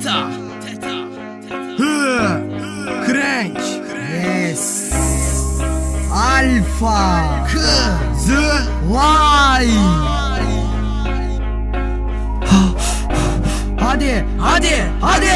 Teta. Teta. Hı. Krenk. Yes. Alfa. Kızı. Vay. Vay. Hadi hadi hadi.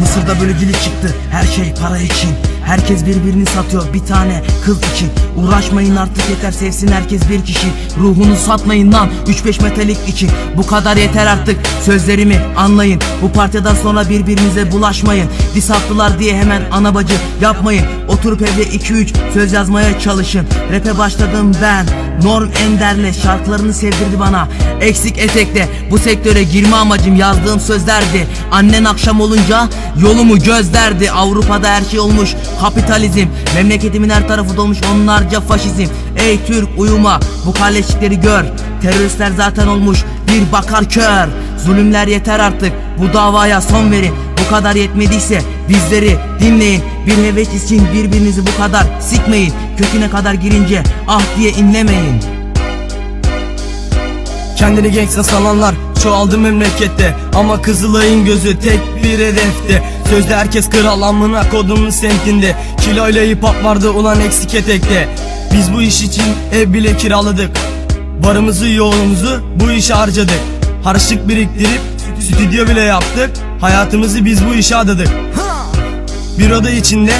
Mısır'da bölücülük çıktı. Her şey para için. Herkes birbirini satıyor. Bir tane kız için. Uğraşmayın artık yeter. Sevsin herkes bir kişi. Ruhunu satmayın lan. 3-5 metalik için. Bu kadar yeter artık. Sözlerimi anlayın. Bu partiden sonra birbirinize bulaşmayın. Dis attılar diye hemen ana bacı yapmayın. Oturup evde 2-3 söz yazmaya çalışın. Rap'e başladım ben Norm Ender'le şarkılarını sevdirdi bana. Eksik etekle bu sektöre girme amacım yazdığım sözlerdi. Annen akşam olunca yolumu gözlerdi. Avrupa'da her şey olmuş kapitalizm. Memleketimin her tarafı dolmuş onlarca faşizm. Ey Türk uyuma bu kalleşlikleri gör. Teröristler zaten olmuş bir bakar kör. Zulümler yeter artık bu davaya son verin Bu kadar yetmediyse bizleri dinleyin. Bir heves için birbirinizi bu kadar sikmeyin. Köküne kadar girince ah diye inlemeyin. Kendini gangsta sananlar çoğaldı memlekette. Ama Kızılay'ın gözü tek bir hedefte. Sözde herkes kral amına kodumun semtinde. Kiloyla hip hop vardı ulan eksik etekte. Biz bu iş için ev bile kiraladık. Varımızı yoğunumuzu bu işe harcadık. Harçlık biriktirip stüdyo bile yaptık Hayatımızı biz bu işe adadık. Bir oda içinde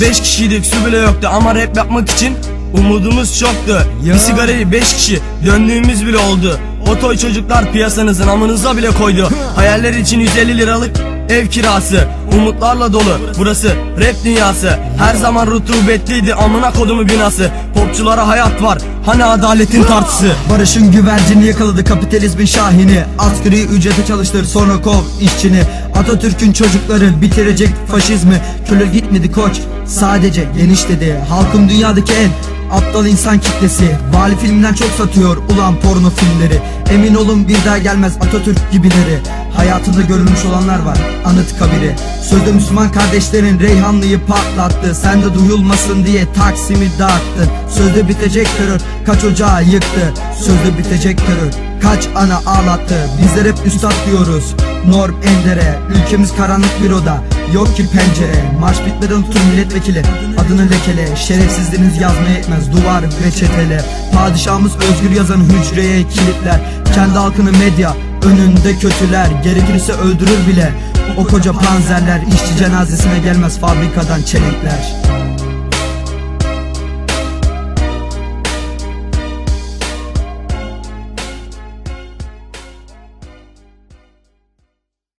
5 kişiydik su bile yoktu. Ama rap yapmak için umudumuz çoktu. Bir sigarayı 5 kişi döndüğümüz bile oldu. O toy çocuklar piyasanızın amınıza bile koydu. Hayaller için 150 liralık ev kirası Umutlarla dolu. Burası rap dünyası. Her zaman rutubetliydi amına kodumu binası. Popçulara hayat var hani adaletin tartısı. Barışın güvercini yakaladı kapitalizmin şahini. Asgari ücrete çalıştır sonra kov işçini. Atatürk'ün çocukları bitirecek faşizmi. Köle gitmedi koç sadece genişledi Halkın dünyadaki en aptal insan kitlesi. Vali filminden çok satıyor ulan porno filmleri. Emin olun bir daha gelmez Atatürk gibileri Hayatında görülmüş olanlar var. Anıt kabiri. Sözde Müslüman kardeşlerin Reyhanlı'yı patlattı. Sen de duyulmasın diye Taksim'i dağıttın Sözde bitecek terör kaç ocağı yıktı. Sözde bitecek terör kaç ana ağlattı. Bizler hep üstad diyoruz. Norm Ender'e. Ülkemiz karanlık bir oda. Yok ki pencere. Marş bitmeden otur milletvekili. Adını lekele. Şerefsizliğiniz yazmaya yetmez. Duvar ve çetele. Padişahımız özgür yazan hücreye kilitler. Kendi halkını medya Önünde kötüler Gerekirse öldürür bile. O koca panzerler işçi cenazesine gelmez fabrikadan çelikler